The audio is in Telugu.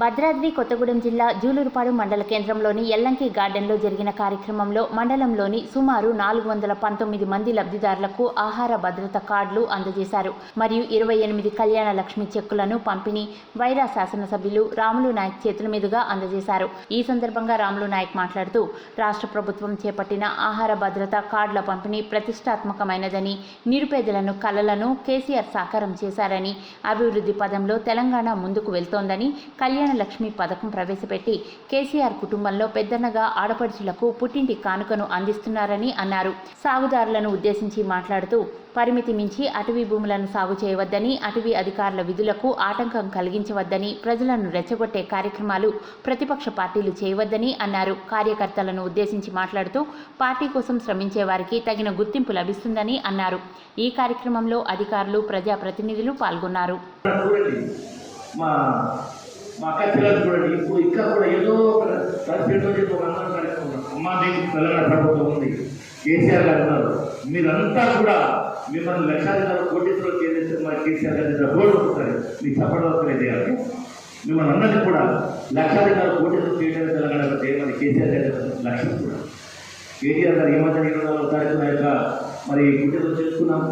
భద్రాద్రి కొత్తగూడెం జిల్లా జూలూరుపాడు మండల కేంద్రంలోని ఎల్లంకి గార్డెన్లో జరిగిన కార్యక్రమంలో మండలంలోని సుమారు నాలుగు వందల పంతొమ్మిది మంది లబ్ధిదారులకు ఆహార భద్రత కార్డులు అందజేశారు. మరియు ఇరవై ఎనిమిది కళ్యాణ లక్ష్మి చెక్కులను పంపిణీ వైరా శాసనసభ్యులు రాములు నాయక్ చేతుల మీదుగా అందజేశారు. ఈ సందర్భంగా రాములు నాయక్ మాట్లాడుతూ రాష్ట్ర ప్రభుత్వం చేపట్టిన ఆహార భద్రత కార్డుల పంపిణీ ప్రతిష్టాత్మకమైనదని నిరుపేదలను కలలను కేసీఆర్ సాకారం చేశారని అభివృద్ధి పదంలో తెలంగాణ ముందుకు వెళ్తోందని కళ్యాణ లక్ష్మి పథకం ప్రవేశపెట్టి కేసీఆర్ కుటుంబంలో పెద్దన్నగా ఆడపడుచులకు పుట్టింటి కానుకను అందిస్తున్నారని అన్నారు. సాగుదారులను ఉద్దేశించి మాట్లాడుతూ పరిమితి మించి అటవీ భూములను సాగు చేయవద్దని అటవీ అధికారుల విధులకు ఆటంకం కలిగించవద్దని ప్రజలను రెచ్చగొట్టే కార్యక్రమాలు ప్రతిపక్ష పార్టీలు చేయవద్దని అన్నారు. కార్యకర్తలను ఉద్దేశించి మాట్లాడుతూ పార్టీ కోసం శ్రమించే వారికి తగిన గుర్తింపు లభిస్తుందని అన్నారు. ఈ కార్యక్రమంలో అధికారులు ప్రజాప్రతినిధులు పాల్గొన్నారు. మా మా అక్క పిల్లలు చూడండి ఇప్పుడు ఇక్కడ కూడా ఏదో ఒక ప్రెసిడెంట్ చెప్పి ఒక అందరం కలుసుకున్నాం అమ్మా దీనికి తెలంగాణ ప్రభుత్వం ఉంది. కేసీఆర్ గారు ఉన్నారు. మీరంతా కూడా మిమ్మల్ని లక్షాధికారులు కోటీసులో చేసేస్తే మా కేసీఆర్ గారి దగ్గర బోర్డు ఉంటుంది మీకు చెప్పడం చేయాలి మిమ్మల్ని అందరినీ కూడా లక్షాధికారులు కోటీసులు చేయడానికి తెలంగాణ చేయమని కేసీఆర్ గారి లక్ష్యం కూడా. కేటీఆర్ గారు ఈ మధ్య ఇరవై నాలుగు తారీఖున యొక్క మరి కుటుంబం చేసుకున్నాం.